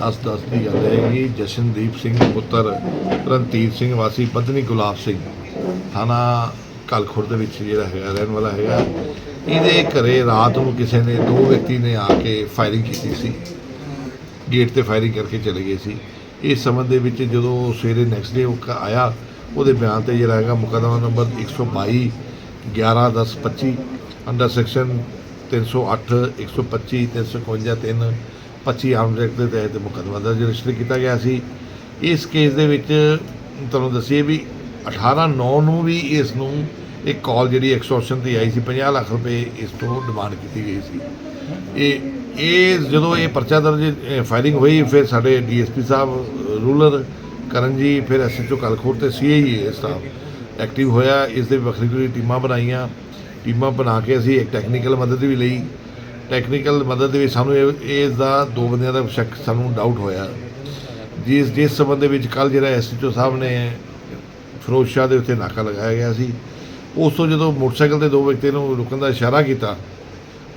10-10 ਦੀ ਗੱਲ ਹੈ ਕਿ ਜਸ਼ਨਦੀਪ ਸਿੰਘ ਪੁੱਤਰ ਰਣਧੀਰ ਸਿੰਘ ਵਾਸੀ ਪਤਨੀ ਗੁਲਾਬ ਸਿੰਘ, ਥਾਣਾ ਕਲਖੁਰ ਦੇ ਵਿੱਚ ਜਿਹੜਾ ਹੈਗਾ, ਰਹਿਣ ਵਾਲਾ ਹੈਗਾ। ਇਹਦੇ ਘਰੇ ਰਾਤ ਨੂੰ ਕਿਸੇ ਨੇ, ਦੋ ਵਿਅਕਤੀ ਨੇ ਆ ਕੇ ਫਾਇਰਿੰਗ ਕੀਤੀ ਸੀ। ਗੇਟ ਤੇ ਫਾਇਰਿੰਗ ਕਰਕੇ ਚਲੇ ਗਏ ਸੀ। ਇਸ ਸੰਬੰਧ ਦੇ ਵਿੱਚ ਜਦੋਂ ਸਵੇਰੇ ਨੈਕਸਟ ਡੇ ਉਹ ਆਇਆ, ਉਹਦੇ ਬਿਆਨ ਤੇ ਜਿਹੜਾ ਹੈਗਾ, ਮੁਕੱਦਮਾ number 122 11 10 25 under section 308 125 351 3 25 arms act ਦੇ ਤਹਿਤ ਮੁਕੱਦਮਾ ਦਰਜ ਰਜਿਸਟਰ ਕੀਤਾ ਗਿਆ ਸੀ। ਇਸ ਕੇਸ ਦੇ ਵਿੱਚ ਤੁਹਾਨੂੰ ਦੱਸੀਏ ਵੀ 18 9 ਨੂੰ ਵੀ ਇਸ ਨੂੰ ਇੱਕ ਕਾਲ ਜਿਹੜੀ ਐਕਸਟੋਰਸ਼ਨ ਦੀ ਆਈ ਸੀ 50 ਲੱਖ ਰੁਪਏ ਇਸ ਤੋਂ ਡਿਮਾਂਡ ਕੀਤੀ ਗਈ ਸੀ। ਇਹ ਇਹ ਜਦੋਂ ਇਹ ਪਰਚਾ ਦਰਜ ਫਾਇਰਿੰਗ ਹੋਈ, ਫਿਰ ਸਾਡੇ ਡੀਐਸਪੀ ਸਾਹਿਬ ਰੂਲਰ ਕਰਨ ਜੀ ਫਿਰ ਐਸਐਚਓ ਕਲਖੋਰ ਤੇ ਸੀਆਈਏ ਸਟਾਫ ਐਕਟਿਵ ਹੋਇਆ। ਇਸ ਦੇ ਵੱਖਰੀ ਵੱਖਰੀ ਟੀਮਾਂ ਬਣਾਈਆਂ। ਟੀਮਾਂ ਬਣਾ ਕੇ ਅਸੀਂ ਇੱਕ ਟੈਕਨੀਕਲ ਮਦਦ ਵੀ ਲਈ। ਟੈਕਨੀਕਲ ਮਦਦ ਦੇ ਵਿੱਚ ਸਾਨੂੰ ਇਹ ਇਸ ਦਾ ਦੋ ਬੰਦਿਆਂ ਦਾ ਸ਼ੱਕ ਸਾਨੂੰ ਡਾਊਟ ਹੋਇਆ। ਜਿਸ ਜਿਸ ਸੰਬੰਧ ਦੇ ਵਿੱਚ ਕੱਲ ਜਿਹੜਾ ਐਸਐਚਓ ਸਾਹਿਬ ਨੇ ਫਿਰੋਜ਼ ਸ਼ਾਹ ਦੇ ਉੱਤੇ ਨਾਕਾ ਲਗਾਇਆ ਗਿਆ ਸੀ, ਉਸ ਤੋਂ ਜਦੋਂ ਮੋਟਰਸਾਈਕਲ ਤੇ ਦੋ ਵਿਅਕਤੀ ਨੂੰ ਰੁਕਣ ਦਾ ਇਸ਼ਾਰਾ ਕੀਤਾ,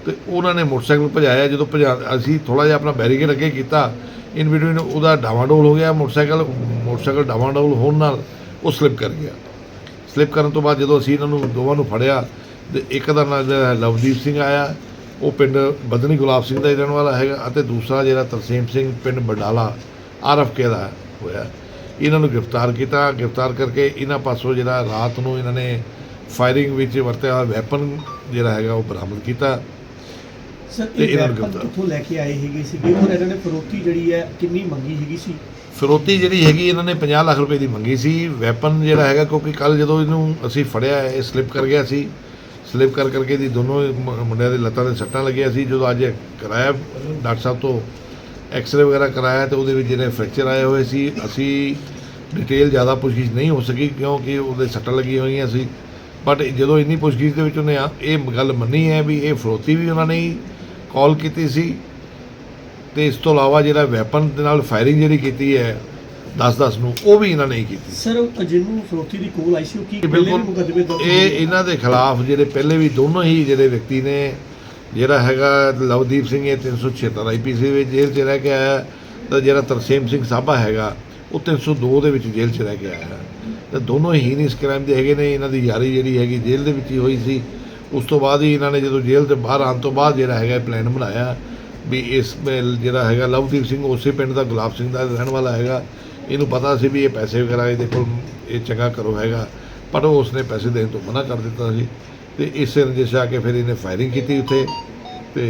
ਤੇ ਉਹਨਾਂ ਨੇ ਮੋਟਰਸਾਈਕਲ ਭਜਾਇਆ, ਜਦੋਂ ਭਜਾ, ਅਸੀਂ ਥੋੜਾ ਜਿਹਾ ਆਪਣਾ ਬੈਰੀਕੇਡ ਅੱਗੇ ਕੀਤਾ ਇਨ ਬਿਟਵੀਨ ਉਹਦਾ ਡਾਵਾਡੋਲ ਹੋ ਗਿਆ, ਮੋਟਰਸਾਈਕਲ ਮੋਟਰਸਾਈਕਲ ਡਾਵਾਡੋਲ ਹੋਣ ਨਾਲ ਉਹ ਸਲਿੱਪ ਕਰ ਗਿਆ। ਸਲਿੱਪ ਕਰਨ ਤੋਂ ਬਾਅਦ ਜਦੋਂ ਅਸੀਂ ਇਹਨਾਂ ਨੂੰ ਦੋਵਾਂ ਨੂੰ ਫੜਿਆ, ਤੇ ਇੱਕ ਦਾ ਨਾਮ ਜਿਹੜਾ ਹੈ ਲਵਦੀਪ ਸਿੰਘ ਆਇਆ ਉਹ ਪਿੰਡ ਬਦਨੀ ਗੁਲਾਬ ਸਿੰਘ ਦਾ ਹੀ ਰਹਿਣ ਵਾਲਾ ਹੈਗਾ ਅਤੇ ਦੂਸਰਾ ਜਿਹੜਾ ਤਰਸੇਮ ਸਿੰਘ ਪਿੰਡ ਬੰਡਾਲਾ ਆਰਫ ਕੇ ਦਾ ਹੋਇਆ। ਇਹਨਾਂ ਨੂੰ ਗ੍ਰਿਫਤਾਰ ਕੀਤਾ। ਗ੍ਰਿਫਤਾਰ ਕਰਕੇ ਇਹਨਾਂ ਪਾਸੋਂ ਜਿਹੜਾ ਰਾਤ ਨੂੰ ਇਹਨਾਂ ਨੇ ਫਾਇਰਿੰਗ ਵਿੱਚ ਵਰਤਿਆ ਹੋਇਆ ਵੈਪਨ ਜਿਹੜਾ ਹੈਗਾ ਉਹ ਬਰਾਮਦ ਕੀਤਾ ਸਰ ਇਹ ਇਹਨਾਂ ਨੂੰ ਵੈਪਨ। ਕਿੱਥੋਂ ਲੈ ਕੇ ਆਏ ਹੈਗੇ ਸੀਗੇ ਔਰ ਇਹਨਾਂ ਨੇ ਫਰੋਤੀ ਜਿਹੜੀ ਹੈ ਕਿੰਨੀ ਮੰਗੀ ਹੈਗੀ ਸੀ? ਫਿਰੋਤੀ ਜਿਹੜੀ ਹੈਗੀ ਇਹਨਾਂ ਨੇ 50 ਲੱਖ ਰੁਪਏ ਦੀ ਮੰਗੀ ਸੀ। ਵੈਪਨ ਜਿਹੜਾ ਹੈਗਾ ਕਿਉਂਕਿ ਕੱਲ ਜਦੋਂ ਇਹਨੂੰ ਅਸੀਂ ਫੜਿਆ ਇਹ ਸਲਿੱਪ ਕਰ ਗਿਆ ਸੀ। ਸਲਿਪ ਕਰ ਕਰਕੇ ਦੀ ਦੋਨੋਂ ਮੁੰਡਿਆਂ ਦੇ ਲੱਤਾਂ ਦੇ ਸੱਟਾਂ ਲੱਗੀਆਂ ਸੀ। ਜਦੋਂ ਅੱਜ ਕਰਾਇਆ ਡਾਕਟਰ ਸਾਹਿਬ ਤੋਂ ਐਕਸਰੇ ਵਗੈਰਾ ਕਰਾਇਆ ਤੇ ਉਹਦੇ ਵਿੱਚ ਜਿਹੜੇ ਫ੍ਰੈਕਚਰ ਆਏ ਹੋਏ ਸੀ, ਅਸੀਂ ਡਿਟੇਲ ਜ਼ਿਆਦਾ ਪੁੱਛਗਿੱਛ ਨਹੀਂ ਹੋ ਸਕੀ ਕਿਉਂਕਿ ਉਹਦੇ ਸੱਟਾਂ ਲੱਗੀਆਂ ਹੋਈਆਂ ਸੀ। ਬਟ ਜਦੋਂ ਇੰਨੀ ਪੁੱਛਗਿੱਛ ਦੇ ਵਿੱਚ ਉਹਨੇ ਇਹ ਗੱਲ ਮੰਨੀ ਹੈ ਵੀ ਇਹ ਫਰੋਤੀ ਵੀ ਉਹਨਾਂ ਨੇ ਕਾਲ ਕੀਤੀ ਸੀ। ਤੇ ਇਸ ਤੋਂ ਇਲਾਵਾ ਜਿਹੜਾ ਵੈਪਨ ਦੇ ਨਾਲ ਫਾਇਰਿੰਗ ਜਿਹੜੀ ਕੀਤੀ ਹੈ 10-10 ਨੂੰ ਉਹ ਵੀ ਇਹਨਾਂ ਨੇ ਹੀ ਕੀਤੀ। ਸਰ ਜਿਹਨੂੰ ਫਰੋਤੀ ਦੀ ਕੋਲ ਆਈ ਸੀ ਉਹ ਕੀ ਪਹਿਲੇ ਬਿਲਕੁਲ ਮੁਕੱਦਮੇ ਦਰਜ ਇਹ? ਇਹਨਾਂ ਦੇ ਖਿਲਾਫ ਜਿਹੜੇ ਪਹਿਲੇ ਵੀ ਦੋਨੋਂ ਹੀ ਜਿਹੜੇ ਵਿਅਕਤੀ ਨੇ ਜਿਹੜਾ ਹੈਗਾ ਲਵਦੀਪ ਸਿੰਘ ਇਹ 376 ਆਈਪੀਸੀ ਵਿੱਚ ਜੇਲ੍ਹ 'ਚ ਰਹਿ ਕੇ ਆਇਆ ਤਾਂ ਜਿਹੜਾ ਤਰਸੇਮ ਸਿੰਘ ਸਾਬਾ ਹੈਗਾ ਉਹ 302 ਦੇ ਵਿੱਚ ਜੇਲ੍ਹ 'ਚ ਰਹਿ ਕੇ ਆਇਆ ਤੇ ਦੋਨੋਂ ਹੀ ਨਹੀਂ ਇਸ ਕ੍ਰਾਈਮ ਦੇ ਹੈਗੇ ਨੇ ਇਹਨਾਂ ਦੀ ਯਾਰੀ ਜਿਹੜੀ ਹੈਗੀ ਜੇਲ੍ਹ ਦੇ ਵਿੱਚ ਹੀ ਹੋਈ ਸੀ। ਉਸ ਤੋਂ ਬਾਅਦ ਹੀ ਇਹਨਾਂ ਨੇ ਜਦੋਂ ਜੇਲ੍ਹ ਤੋਂ ਬਾਹਰ ਆਉਣ ਤੋਂ ਬਾਅਦ ਜਿਹੜਾ ਹੈਗਾ ਪਲਾਨ ਬਣਾਇਆ ਵੀ ਇਸ ਜਿਹੜਾ ਹੈਗਾ ਲਵਦੀਪ ਸਿੰਘ ਉਸੇ ਪਿੰਡ ਦਾ ਗੁਲਾਬ ਸਿੰਘ ਦਾ ਰਹਿਣ ਵਾਲਾ ਹੈਗਾ। ਇਹਨੂੰ ਪਤਾ ਸੀ ਵੀ ਇਹ ਪੈਸੇ ਵਗੈਰਾ ਇਹਦੇ ਕੋਲ ਇਹ ਚੰਗਾ ਕਰੋ ਹੈਗਾ, ਪਰ ਉਹ ਉਸਨੇ ਪੈਸੇ ਦੇਣ ਤੋਂ ਮਨਾ ਕਰ ਦਿੱਤਾ ਸੀ। ਤੇ ਇਸੇ ਰੰਜਿਸ਼ ਆ ਕੇ ਫਿਰ ਇਹਨੇ ਫਾਇਰਿੰਗ ਕੀਤੀ ਉੱਥੇ ਤੇ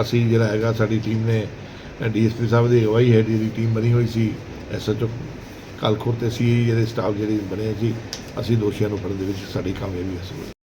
ਅਸੀਂ ਜਿਹੜਾ ਹੈਗਾ ਸਾਡੀ ਟੀਮ ਨੇ, ਡੀਐਸਪੀ ਸਾਹਿਬ ਦੀ ਅਗਵਾਈ ਹੈ ਦੀ ਟੀਮ ਬਣੀ ਹੋਈ ਸੀ ਐਸਐਚਓ ਕਲਖੁਰ ਤੇ ਸੀ ਜਿਹੜੇ ਸਟਾਫ ਜਿਹੜੇ ਬਣੇ ਸੀ, ਅਸੀਂ ਦੋਸ਼ੀਆਂ ਨੂੰ ਫੜਨ ਦੇ ਵਿੱਚ ਸਾਡੀ ਕਾਮਯਾਬੀ ਹਾਸਲ ਹੋਈ।